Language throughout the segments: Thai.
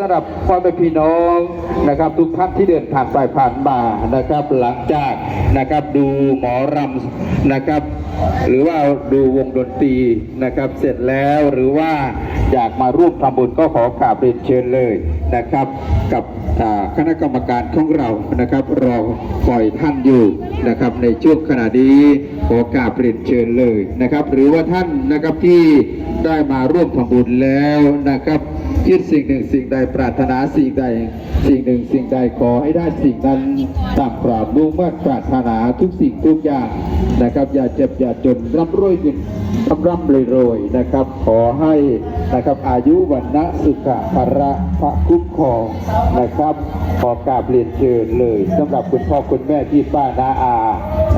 สำหรับพ่อแม่พี่น้องนะครับทุกท่านที่เดินผ่านไปผ่านมานะครับ หลังจากนะครับดูหมอรำนะครับ หรือว่าดูวงดนตรีนะครับ เสร็จแล้วหรือว่าอยากมาร่วมทำบุญก็ขอกราบเรียนเชิญเลยนะครับ กับคณะกรรมการของเรานะครับรอคอยท่านอยู่นะครับ ในช่วงขณะนี้ขอกราบเรียนเชิญเลยนะครับ หรือว่าท่านนะครับที่ได้มาร่วมทำบุญแล้วนะครับ คิดสิ่งหนึ่งสิ่งใดปรารถนาสิ่งใด สิ่งหนึ่งสิ่งใดขอให้ได้สิ่งนั้นตามปราบมุ่งมั่นปรารถนาทุกสิ่งทุกอย่างนะครับ อย่าเจ็บอย่าจนร่ำรวยจนร่ำร่ำรวยรวยนะครับ ขอให้นะครับอายุวันนะสุขะภระพระคุ้มครองนะครับขอกราบเรียนเชิญเลยสำหรับคุณพ่อคุณแม่ที่ป้านาอา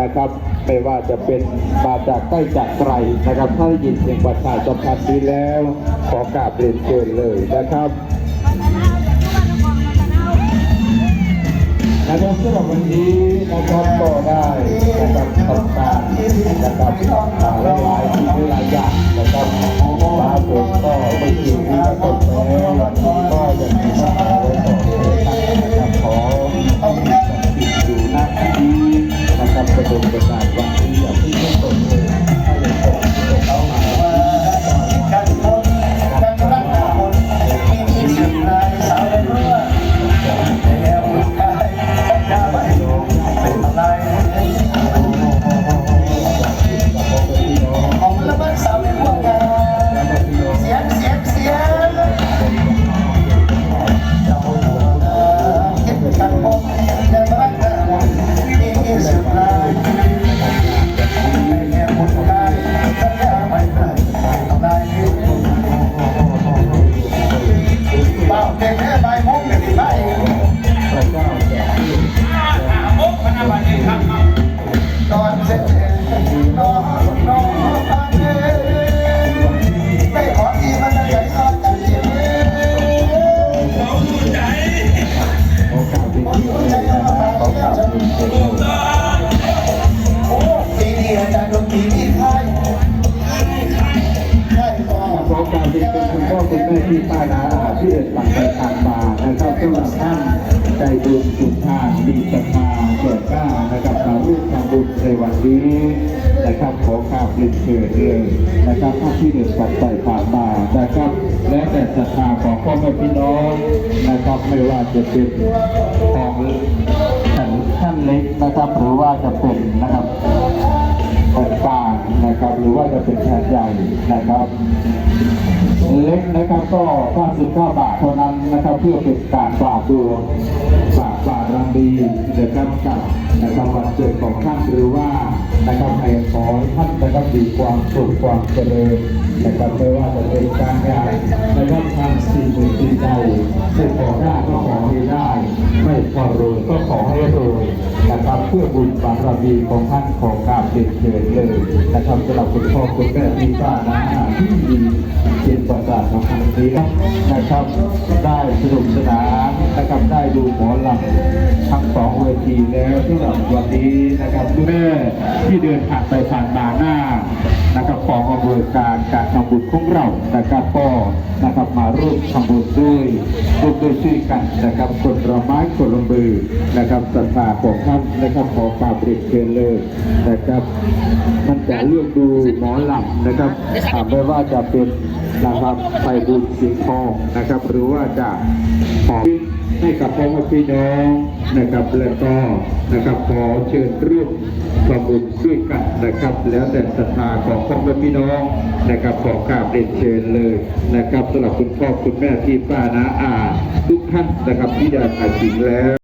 นะครับ ไม่ว่าจะเป็นมาจากใกล้จากไกลนะครับถ้าได้ยินเสียงประชาสัมพันธ์นี้แล้วขอกราบเรียนเชิญเลยนะครับนะครับสำหรับวันนี้นะครับก็ได้นะครับทำการนะครับ น คุณแม่ที่ป้านาอาที่เดินผ่านไปผ่านมานะครับสำหรับท่านใจบุญสุนทานมีศรัทธาแก่กล้านะครับมาร่วมทำบุญในวันนี้นะครับขอกราบเรียนเชิญเลยนะครับท่านที่เดินผ่านไปผ่านมานะครับ และแต่ศรัทธาของพ่อแม่พี่น้องนะครับไม่ว่าจะเป็นของท่านท่านเล็กนะครับหรือว่าจะเป็นนะครับของกางนะครับหรือว่าจะเป็นแผ่นใหญ่นะครับเล็ กนะครับก็99บาทเท่านั้นนะครับเพื่อเป็นการฝากดวงฝากฝากรมีนะครับกับนะครับวันเกิดของท่านหรือว่านะครับให้ขอให้ท่านนะครับมีความสุขความเจริญนะครับไม่ว่าจะเป็นการงานนะครับทาง นะครับเพื่อบุญบารมีของท่านของกราบเด็ดเชิญเลยนะครับสำหรับคุณพ่อคุณแม่ที่ป้านะที่ดีเป็นประสาทของทางนี้นะครับ ได้สนุกสนานนะครับได้ดูหมอลำทั้งสองเวทีแล้วสำหรับวันนี้นะครับคุณแม่ที่เดินผ่านไปผ่านมาหน้านะครับของ อำเภอการการทำบุญของเรานะครับก็นะครับมาร่วมทำบุญด้วยร่วมด้วยช่วยกันนะครับคนละไม้คนละมือนะครับศรัทธาของท่านนะครับขอความเรียนเชิญเลยนะครับท่านจะเลือกดูหมอหลำนะครับถามไม่ว่าจะเป็นนะครับไฟบุญสีทองนะครับ หรือว่าจะขอให้กับพ่อแม่พี่น้องนะครับ แล้วก็นะครับขอเชิญร่วมประบุญด้วยกันนะครับ แล้วแต่ศรัทธาของพ่อแม่พี่น้ององนะครับขอกราบเรียนเชิญเลยนะครับสำหรับคุณพ่อคุณแม่พี่ป้านาอาทุกท่านนะครับที่ได้มาถึงแล้ว